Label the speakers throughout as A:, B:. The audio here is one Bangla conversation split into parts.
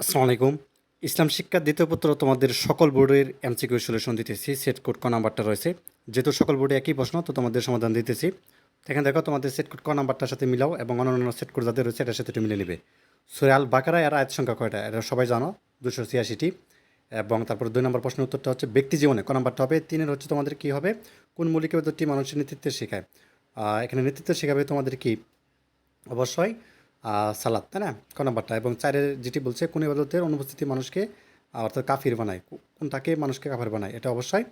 A: আসসালামু আলাইকুম। ইসলাম শিক্ষার দ্বিতীয় পত্র তোমাদের সকল বোর্ডের এমসিকিউ সলিউশন দিতেছি, সেট কোড ক নাম্বারটা রয়েছে। যেহেতু সকল বোর্ডে একই প্রশ্ন, তো তোমাদের সমাধান দিতেছি। এখানে দেখো, তোমাদের সেট কোড ক নাম্বারটার সাথে মিলাও এবং অন্যান্য সেট কোড যাদের রয়েছে এটার সাথে মিলে নেবে। সুরাল বাকারা এর আয়াত সংখ্যা কয়টা? এটা সবাই জানো, দুশো ছিয়াশিটি। এবং তারপর দুই নম্বর প্রশ্নের উত্তরটা হচ্ছে, ব্যক্তি জীবনে ক নাম্বারটা হবে? তিনের হচ্ছে তোমাদের কী হবে? কোন মৌলিক পদ্ধতি মানুষের নেতৃত্বে শেখায়? এখানে নেতৃত্ব শেখাবে তোমাদের কি? অবশ্যই সালাদ, তাই না? ক নাম্বারটা? এবং চারের যেটি বলছে, কোন ইবাদতের অনুপস্থিতি মানুষকে অর্থাৎ কাফির বানায়। কোনটাকে মানুষকে কাফির বানায়? এটা অবশ্যই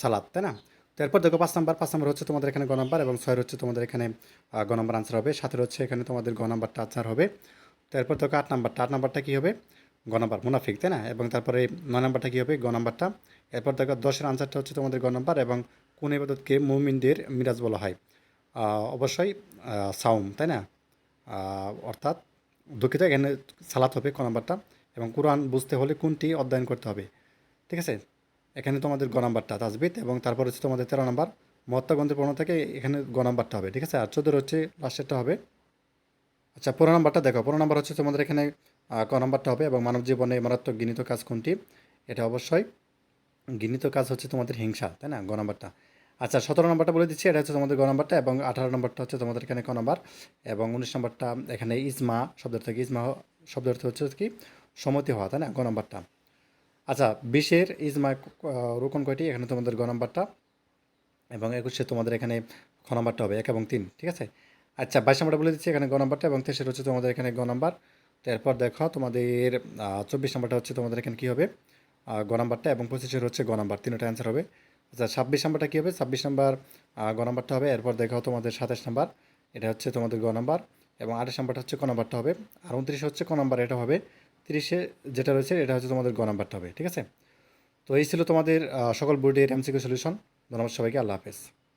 A: সালাদ, তাই না? তো এরপর দেখো পাঁচ নাম্বার। পাঁচ নাম্বার হচ্ছে তোমাদের এখানে গ এবং ছয়ের হচ্ছে তোমাদের এখানে গ নাম্বার আনসার হবে। সাতের হচ্ছে এখানে তোমাদের গ নাম্বারটা আনসার হবে। তো এরপর দেখো আট নাম্বারটা। আট নাম্বারটা কী হবে? গ নাম্বার, মুনাফিক, তাই না? এবং তারপরে নয় নাম্বারটা কী হবে? গ নাম্বারটা। এরপর দেখো দশের আনসারটা হচ্ছে তোমাদের গ নাম্বার এবং কোন ইবাদতকে মুমিনদের মিরাজ বলা হয়। অবশ্যই সাউম তাই না? অর্থাৎ দুঃখিত, এখানে সালাত হবে ক নাম্বারটা এবং কোরআন বুঝতে হলে কোনটি অধ্যয়ন করতে হবে। ঠিক আছে? এখানে তোমাদের গ নাম্বারটা তাজবিদ এবং তারপর হচ্ছে তোমাদের তেরো নাম্বার। মহাত্মা গ্রন্থের পড়ানো থেকে এখানে গ নাম্বারটা হবে। ঠিক আছে? আর চোদ্দোর হচ্ছে লাস্টেরটা হবে। আচ্ছা পনেরো নাম্বারটা দেখো। পনেরো নাম্বার হচ্ছে তোমাদের এখানে ক নাম্বারটা হবে এবং মানব জীবনে মারাত্মক গৃহীত কাজ কোনটি? এটা অবশ্যই গৃহীত কাজ হচ্ছে তোমাদের হিংসা, তাই না? গ নাম্বারটা। আচ্ছা সতেরো নম্বরটা বলে দিচ্ছি, এটা হচ্ছে তোমাদের গ নাম্বারটা এবং আঠারো নম্বরটা হচ্ছে তোমাদের এখানে ক নাম্বার এবং উনিশ নম্বরটা এখানে ইজমা শব্দের থেকে ইজমা শব্দের অর্থ হচ্ছে কি? সম্মতি হওয়া, তাই না? গ নাম্বারটা। আচ্ছা বিশের ইজমা রোকন কয়টি? এখানে তোমাদের গ নাম্বারটা এবং একুশে তোমাদের এখানে খ নম্বরটা হবে, এক এবং তিন, ঠিক আছে? আচ্ছা বাইশ নম্বরটা বলে দিচ্ছি, এখানে গ নম্বরটা এবং তেইশের হচ্ছে তোমাদের এখানে গ নাম্বার। তারপর দেখো, তোমাদের চব্বিশ নম্বরটা হচ্ছে তোমাদের এখানে কী হবে? গ নাম্বারটা এবং পঁচিশের হচ্ছে গ নাম্বার, তিনটা অ্যান্সার হবে। আচ্ছা ছাব্বিশ নাম্বারটা কী হবে? ছাব্বিশ নাম্বার গ নাম্বারটা হবে। এরপর দেখা হতো তোমাদের সাতাশ নাম্বার। এটা হচ্ছে তোমাদের গ নাম্বার এবং আঠাশ নাম্বারটা হচ্ছে ক নাম্বারটা হবে। আর উনত্রিশ হচ্ছে ক নাম্বার, এটা হবে। তিরিশে যেটা রয়েছে, এটা হচ্ছে তোমাদের গ নাম্বারটা হবে, ঠিক আছে? তো এই ছিল তোমাদের সকল বোর্ডের এমসিকিউ সলিউশন ধন্যবাদ সবাইকে, আল্লাহ হাফেজ।